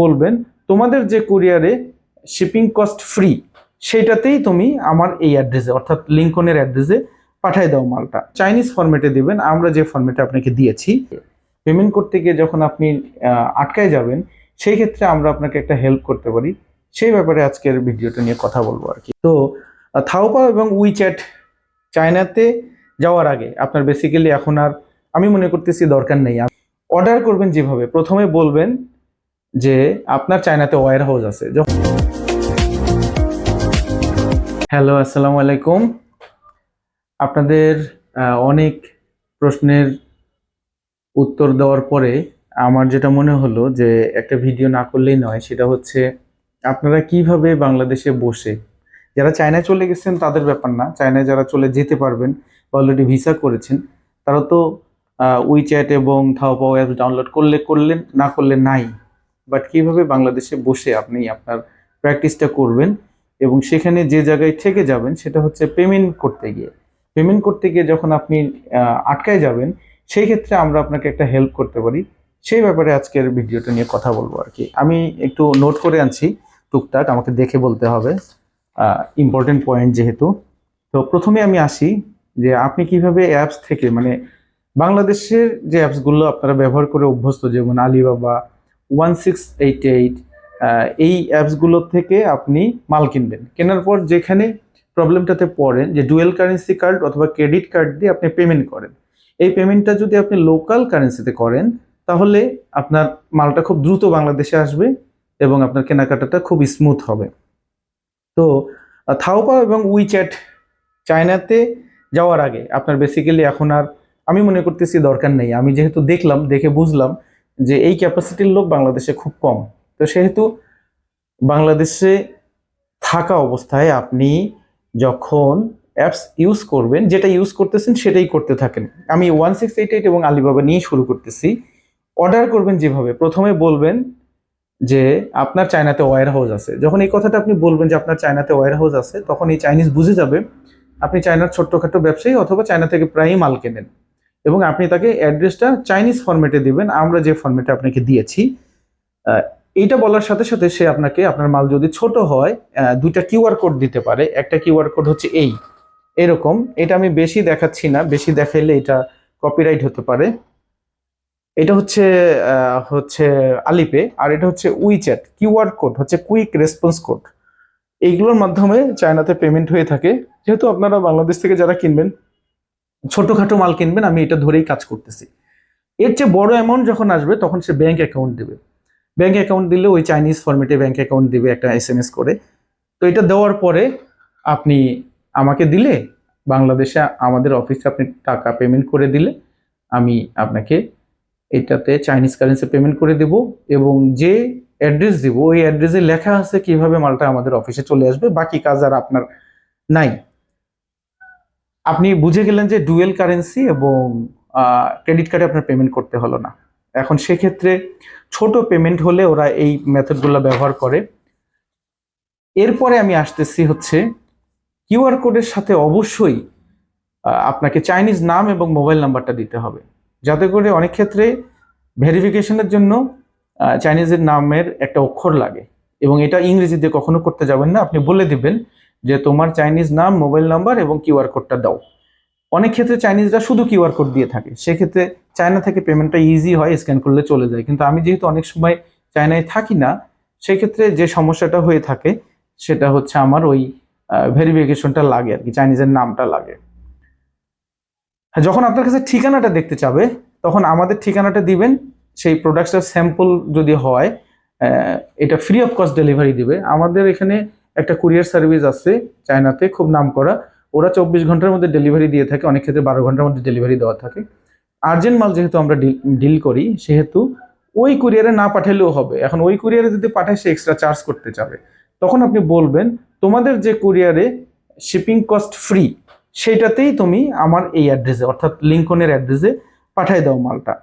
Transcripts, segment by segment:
বলবেন, তোমাদের যে কুরিয়ারে শিপিং কস্ট ফ্রি সেটাতেই তুমি আমার এই অ্যাড্রেসে অর্থাৎ লিঙ্কনের অ্যাড্রেসে পাঠিয়ে দাও মালটা। চাইনিজ ফরম্যাটে দেবেন, আমরা যে ফর্মেটে আপনাকে দিয়েছি পেমেন্ট করতে গিয়ে যখন আপনি আটকায় যাবেন, সেই ক্ষেত্রে আমরা আপনাকে একটা হেল্প করতে পারি। সেই ব্যাপারে আজকের ভিডিওটা নিয়ে কথা বলব আর কি। তো থাওপা এবং উইচ্যাট চায়নাতে যাওয়ার আগে, আপনার বেসিক্যালি এখন আর, আমি মনে করতেছি দরকার নেই। অর্ডার করবেন যেভাবে, প্রথমে বলবেন যে আপনার চায়নাতে ওয়্যার হাউস আছে। হ্যালো আসসালামু আলাইকুম। আপনাদের অনেক প্রশ্নের উত্তর দেওয়ার পরে আমার যেটা মনে হলো যে একটা ভিডিও না করলেই নয়, সেটা হচ্ছে আপনারা কীভাবে বাংলাদেশে বসে, যারা চায়নায় চলে গেছেন তাদের ব্যাপার না, চায়নায় যারা চলে যেতে পারবেন অলরেডি ভিসা করেছেন, তারা তো উইচ্যাট এবং থাও থাওপাও অ্যাপ ডাউনলোড করলে করলেন, না করলে নাই। বাট কীভাবে বাংলাদেশে বসে আপনি আপনার প্র্যাকটিসটা করবেন এবং সেখানে যে জায়গায় থেকে যাবেন সেটা হচ্ছে পেমেন্ট করতে গিয়ে। পেমেন্ট করতে গিয়ে যখন আপনি আটকায় যাবেন, সেই ক্ষেত্রে আমরা আপনাকে একটা হেল্প করতে পারি। সেই ব্যাপারে আজকের ভিডিওটা নিয়ে কথা বলব আর কি। আমি একটু নোট করে আনছি টুকটাক, আমাকে দেখে বলতে হবে। ইম্পর্টেন্ট পয়েন্ট যেহেতু। তো প্রথমে আমি আসি যে আপনি কীভাবে অ্যাপস থেকে মানে বাংলাদেশের যে অ্যাপসগুলো আপনারা ব্যবহার করে অভ্যস্ত, যেমন Alibaba one six eight eight এই অ্যাপসগুলো থেকে আপনি মাল কিনবেন। কেনার পর যেখানে প্রবলেমটাতে পড়েন, যে ডুয়েল কারেন্সি কার্ড অথবা ক্রেডিট কার্ড দিয়ে আপনি পেমেন্ট করেন, এই পেমেন্টটা যদি আপনি লোকাল কারেন্সিতে করেন, তাহলে আপনার মালটা খুব দ্রুত বাংলাদেশে আসবে এবং আপনার কেনাকাটাটা খুব স্মুথ হবে। তো থাওপা এবং উইচ্যাট চায়নাতে যাওয়ার আগে আপনার বেসিক্যালি এখন আর আমি মনে করতেছি দরকার নেই। আমি যেহেতু দেখলাম, দেখে বুঝলাম যে এই ক্যাপাসিটির লোক বাংলাদেশে খুব কম। তো সেহেতু বাংলাদেশে থাকা অবস্থায় আপনি যখন অ্যাপস ইউজ করবেন, যেটা ইউজ করতেছেন সেটাই করতে থাকেন। আমি ওয়ান সিক্স এইট এইট এবং আলিবাবা নিয়ে শুরু করতেছি। অর্ডার করবেন যেভাবে। প্রথমে বলবেন যে, আপনার চায়নাতে ওয়্যার হাউস আছে। যখন এই কথাটা আপনি বলবেন যে, আপনার চায়নাতে ওয়্যার হাউস আছে, তখন এই চাইনিজ বুঝে যাবে, আপনি চায়নার ছোট্টখাটো ব্যবসায়ী অথবা চায়না থেকে প্রায়ই মাল কেনেন। এবং আপনি তাকে অ্যাড্রেসটা চাইনিজ ফর্মেটে দিবেন। আমরা যে ফরম্যাটে আপনাকে দিয়েছি এইটা বলার সাথে সাথে সে আপনাকে, আপনার মাল যদি ছোট হয় দুইটা কিউআর কোড দিতে পারে। একটা কিউআর কোড হচ্ছে এই। এরকম। এটা আমি বেশি দেখাচ্ছি না। বেশি দেখাইলে এটা কপিরাইট হতে পারে। এটা হচ্ছে হচ্ছে আলিপে আর এটা হচ্ছে উইচ্যাট কিউআর কোড হচ্ছে কুইক রেসপন্স কোড। এইগুলোর মাধ্যমে চায়নাতে পেমেন্ট হয়ে থাকে। যেহেতু আপনারা বাংলাদেশ থেকে যারা কিনবেন ছোটখাটো মাল কিনবেন, আমি এটা ধরেই কাজ করতেছি। এর চেয়ে বড় অ্যামাউন্ট যখন আসবে, তখন সে ব্যাংক অ্যাকাউন্ট দেবে। ব্যাংক অ্যাকাউন্ট দিলে ওই চাইনিজ ফরম্যাটে ব্যাংক অ্যাকাউন্ট দিবে একটা এস এম এস করে। তো এটা দেওয়ার পরে আপনি আমাকে দিলে, বাংলাদেশে আমাদের অফিসে আপনি টাকা পেমেন্ট করে দিলে, আমি আপনাকে এটাতে চাইনিজ কারেন্সি পেমেন্ট করে দেব এবং যে অ্যাড্রেস দিব, ওই অ্যাড্রেসে লেখা আছে কীভাবে মালটা আমাদের অফিসে চলে আসবে, বাকি কাজ আর আপনার নাই। আপনি বুঝে গেলেন যে ডুয়েল কারেন্সি এবং ক্রেডিট কার্ডে আপনার পেমেন্ট করতে হলো না। এখন সেক্ষেত্রে ছোট পেমেন্ট হলে ওরা এই মেথডগুলো ব্যবহার করে। এরপরে আমি আসতেছি হচ্ছে কিউআর কোডের সাথে অবশ্যই আপনাকে চাইনিজ নাম এবং মোবাইল নাম্বারটা দিতে হবে। যাতে করে অনেক ক্ষেত্রে ভেরিফিকেশনের জন্য চাইনিজের নামের একটা অক্ষর লাগে। এবং এটা ইংরেজিতে কখনো করতে যাবেন না। আপনি বলে দিবেন যে তোমার চাইনিজ নাম মোবাইল নাম্বার এবং কিউআর কোডটা দাও। অনেক ক্ষেত্রে চাইনিজরা শুধু কিউআর কোড দিয়ে থাকে। সেক্ষেত্রে চায়না থেকে পেমেন্টটা ইজি হয় স্ক্যান করলে চলে যায়। কিন্তু আমি যেহেতু অনেক সময় চায়নায় থাকি না সেক্ষেত্রে যে সমস্যাটা হয়ে থাকে সেটা হচ্ছে আমার ওই ভেরিফিকেশনটা লাগে আর কি চাইনিজের নামটা লাগে। হ্যাঁ, যখন আপনার কাছে ঠিকানাটা দেখতে চাবে তখন আমাদের ঠিকানাটা দিবেন। সেই প্রোডাক্টটার স্যাম্পল যদি হয় এটা ফ্রি অফ কস্ট ডেলিভারি দিবে। আমাদের এখানে একটা কুরিয়ার সার্ভিস আছে চায়নাতে, খুব নাম করা। ওরা চব্বিশ ঘণ্টার মধ্যে ডেলিভারি দিয়ে থাকে, অনেক ক্ষেত্রে বারো ঘণ্টার মধ্যে ডেলিভারি দেওয়া থাকে। আর্জেন্ট মাল যেহেতু আমরা ডিল করি, সেহেতু ওই কুরিয়ারে না পাঠালেও হবে। এখন ওই কুরিয়ারে যদি পাঠায়, সে এক্সট্রা চার্জ করতে চাবে। তখন আপনি বলবেন, তোমাদের যে কুরিয়ারে শিপিং কস্ট ফ্রি সেইটাতেই তুমি আমার এই অ্যাড্রেসে অর্থাৎ লিঙ্কনের অ্যাড্রেসে পাঠিয়ে দাও মালটা।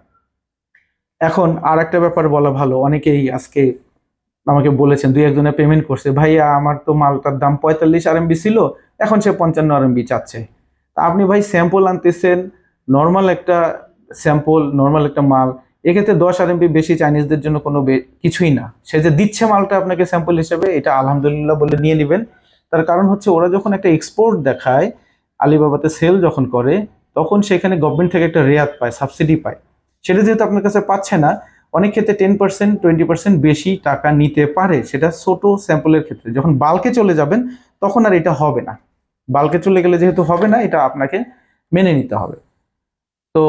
এখন আর একটা ব্যাপার বলা ভালো, অনেকেই আজকে আমাকে বলেছেন, দুই একজনে পেমেন্ট করছে, ভাইয়া, আমার তো মালটার দাম পঁয়তাল্লিশ আরএমবি ছিল, এখন সে পঞ্চান্ন আরএমবি চাচ্ছে। তা আপনি ভাই স্যাম্পল আনতেছেন নর্মাল একটা স্যাম্পল নর্মাল একটা মাল, এক্ষেত্রে দশ আর এমবি বেশি চাইনিজদের জন্য কোনো কিছুই না। সে যে দিচ্ছে মালটা আপনাকে স্যাম্পল হিসেবে, এটা আলহামদুলিল্লাহ বলে নিয়ে নেবেন। তার কারণ হচ্ছে, ওরা যখন একটা এক্সপোর্ট দেখায়, আলিবাবাতে সেল যখন করে, তখন সেখানে গভর্নমেন্ট থেকে একটা রেয়াত পায় সাবসিডি পায়। সেটা যেহেতু আপনার কাছে পাচ্ছে না অনেক ক্ষেত্রে টেন পার্সেন্ট টোয়েন্টি পার্সেন্ট বেশি টাকা নিতে পারে, সেটা ছোট স্যাম্পলের ক্ষেত্রে। যখন বাল্কে চলে যাবেন, তখন আর এটা হবে না। বাল্কে চলে গেলে যেহেতু হবে না, এটা আপনাকে মেনে নিতে হবে। তো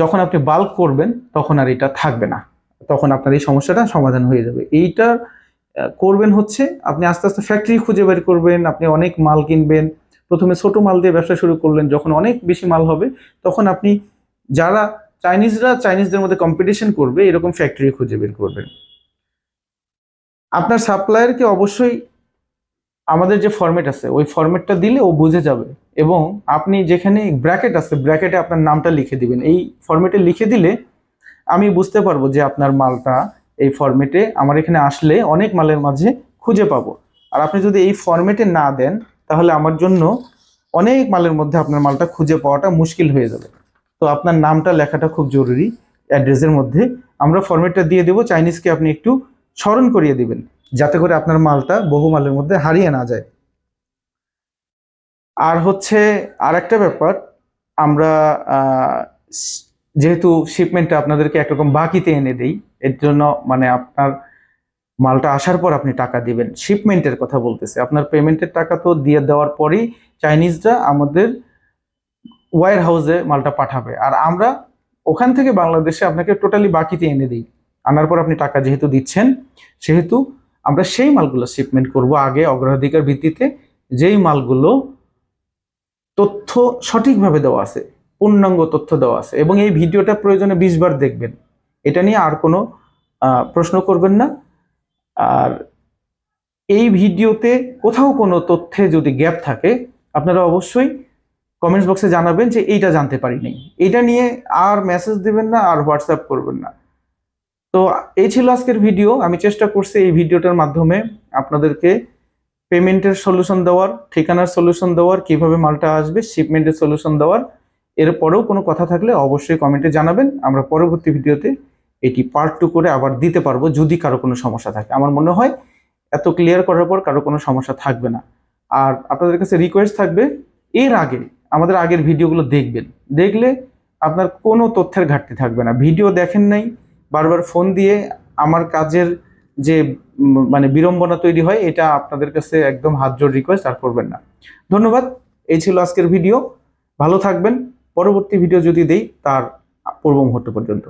যখন আপনি বাল্ক করবেন, তখন আর এটা থাকবে না। তখন আপনার এই সমস্যাটা সমাধান হয়ে যাবে। এইটা করবেন হচ্ছে, আপনি আস্তে আস্তে ফ্যাক্টরি খুঁজে বের করবেন, আপনি অনেক মাল কিনবেন। প্রথমে ছোট মাল দিয়ে ব্যবসা শুরু করলেন, যখন অনেক বেশি মাল হবে, তখন আপনি যারা চাইনিজরা চাইনিজদের মধ্যে কম্পিটিশন করবে, এরকম ফ্যাক্টরি খুঁজে বের করবেন আপনার সাপ্লায়ারকে অবশ্যই আমাদের যে ফরম্যাট আছে, ওই ফরম্যাটটা দিলে ও বুঝে যাবে এবং আপনি যেখানে ব্র্যাকেট আছে ব্র্যাকেটে আপনার নামটা লিখে দিবেন। এই ফরম্যাটে লিখে দিলে আমি বুঝতে পারব যে আপনার মালটা এই ফরম্যাটে আমার এখানে আসলে অনেক মালের মাঝে খুঁজে পাবো। আর আপনি যদি এই ফরম্যাটে না দেন, তাহলে আমার জন্য অনেক মালের মধ্যে আপনার মালটা খুঁজে পাওয়াটা মুশকিল হয়ে যাবে। তো আপনার নামটা লেখাটা খুব জরুরি অ্যাড্রেসের মধ্যে। আমরা ফরম্যাটটা দিয়ে দেবো চাইনিজকে আপনি একটু স্মরণ করিয়ে দিবেন, যাতে করে আপনার মালটা বহু মালের মধ্যে হারিয়ে না যায়। আর হচ্ছে আর একটা ব্যাপার, আমরা যেহেতু শিপমেন্টটা আপনাদেরকে একরকম বাকিতে এনে দেই, এর জন্য মানে আপনার মালটা আসার পর আপনি টাকা দিবেন। শিপমেন্টের কথা বলতেছে। আপনার পেমেন্টের টাকা তো দিয়ে দেওয়ার পরেই চাইনিজরা আমাদের ওয়ার হাউসে মালটা পাঠাবে। আর আমরা ওখান থেকে বাংলাদেশে আপনাকে টোটালি বাকিতে এনে দিই। আনার পর আপনি টাকা যেহেতু দিচ্ছেন, সেহেতু আমরা সেই মালগুলো শিপমেন্ট করব আগে অগ্রাধিকার ভিত্তিতে। যেই মালগুলো তথ্য সঠিকভাবে দেওয়া আছে, পূর্ণাঙ্গ তথ্য দেওয়া আছে, এবং এই ভিডিওটা প্রয়োজনে বিশ বার দেখবেন। এটা নিয়ে আর কোনো প্রশ্ন করবেন না। আর এই ভিডিওতে কোথাও কোনো তথ্যে যদি গ্যাপ থাকে, আপনারা অবশ্যই কমেন্টস বক্সে জানাবেন যে এইটা জানতে পারিনি। এটা নিয়ে আর মেসেজ দিবেন না, আর হোয়াটসঅ্যাপ করবেন না। তো এই ছিল আজকের ভিডিও আমি চেষ্টা করছি এই ভিডিওটার মাধ্যমে আপনাদেরকে পেমেন্টের সলিউশন দেওয়ার, ঠিকানার সলিউশন দেওয়ার, কীভাবে মালটা আসবে শিপমেন্টের সলিউশন দেওয়ার। এরপরেও কোনো কথা থাকলে অবশ্যই কমেন্টে জানাবেন। আমরা পরবর্তী ভিডিওতে এটি পার্ট টু করে আবার দিতে পারব যদি কারও কোনো সমস্যা থাকে। আমার মনে হয় এত ক্লিয়ার করার পর কারও কোনো সমস্যা থাকবে না। আর আপনাদের কাছে রিকোয়েস্ট থাকবে, এর আগে আমাদের আগের ভিডিওগুলো দেখবেন। দেখলে আপনার কোনো তথ্যের ঘাটতি থাকবে না। ভিডিও দেখেন নাই, বারবার ফোন দিয়ে আমার কাজের যে মানে বিড়ম্বনা তৈরি হয়, এটা আপনাদের কাছে একদম হাত জোর রিকোয়েস্ট আর করবেন না। ধন্যবাদ। এই ছিল আজকের ভিডিও। ভালো থাকবেন। পরবর্তী ভিডিও যদি দেই, তার পূর্ব মুহূর্ত পর্যন্ত।